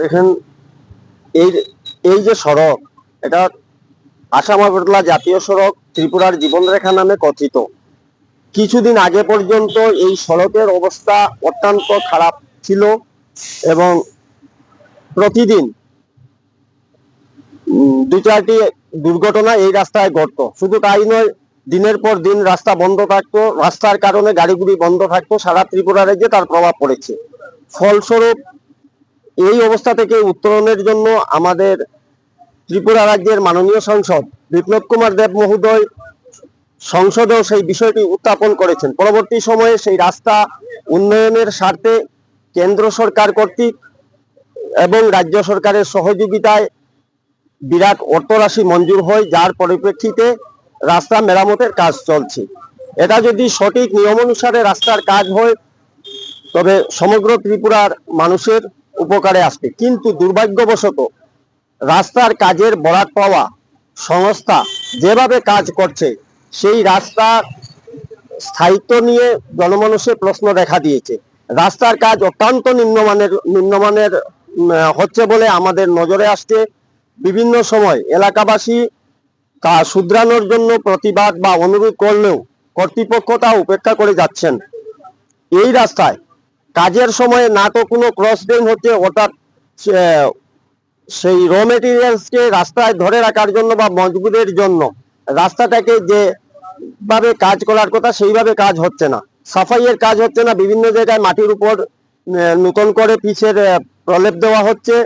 দেখেন, এই এই যে সড়ক, এটা আসাম আগরতলা জাতীয় সড়ক, ত্রিপুরার জীবনরেখা নামে কথিত। কিছুদিন আগে পর্যন্ত এই সড়কের অবস্থা অত্যন্ত খারাপ ছিল এবং প্রতিদিন দু চারটি দুর্ঘটনা এই রাস্তায় ঘটতো। শুধু তাই নয়, দিনের পর দিন রাস্তা বন্ধ থাকতো, রাস্তার কারণে গাড়িগুড়ি বন্ধ থাকতো, সারা ত্রিপুরা রাজ্যে তার প্রভাব পড়েছে। ফলস্বরূপ এই অবস্থা থেকে উত্তরণের জন্য আমাদের ত্রিপুরা রাজ্যের মাননীয় সংসদ বিপ্লব কুমার দেব মহোদয় সংসদেও সেই বিষয়টি উত্থাপন করেছেন। পরবর্তী সময়ে সেই রাস্তা উন্নয়নের স্বার্থে কেন্দ্র সরকার কর্তৃক এবং রাজ্য সরকারের সহযোগিতায় বিরাট অর্থরাশি মঞ্জুর হয়, যার পরিপ্রেক্ষিতে রাস্তা মেরামতের কাজ চলছে। এটা যদি সঠিক নিয়ম অনুসারে রাস্তার কাজ হয়, তবে সমগ্র ত্রিপুরার মানুষের উপকারে আসবে। কিন্তু দুর্ভাগ্যবশত রাস্তার কাজের বরাত পাওয়া সংস্থা যেভাবে কাজ করছে, সেই রাস্তার স্থায়িত্ব নিয়ে জনমানুষের প্রশ্ন দেখা দিয়েছে। রাস্তার কাজ অত্যন্ত নিম্নমানের নিম্নমানের হচ্ছে বলে আমাদের নজরে আসছে। বিভিন্ন সময় এলাকাবাসী তা শুধরানোর জন্য প্রতিবাদ বা অনুরোধ করলেও কর্তৃপক্ষ তা উপেক্ষা করে যাচ্ছেন। এই রাস্তায় কাজের সময় না তো কোনো ক্রস ড্রেন হচ্ছে, অর্থাৎ সেই র মেটেরিয়ালসকে রাস্তায় ধরে রাখার জন্য বা মজবুতের জন্য রাস্তাটাকে যেভাবে কাজ করার কথা, সেইভাবে কাজ হচ্ছে না। সাফাইয়ের কাজ হচ্ছে না, বিভিন্ন জায়গায় মাটির উপর নতুন করে পিচের প্রলেপ দেওয়া হচ্ছে।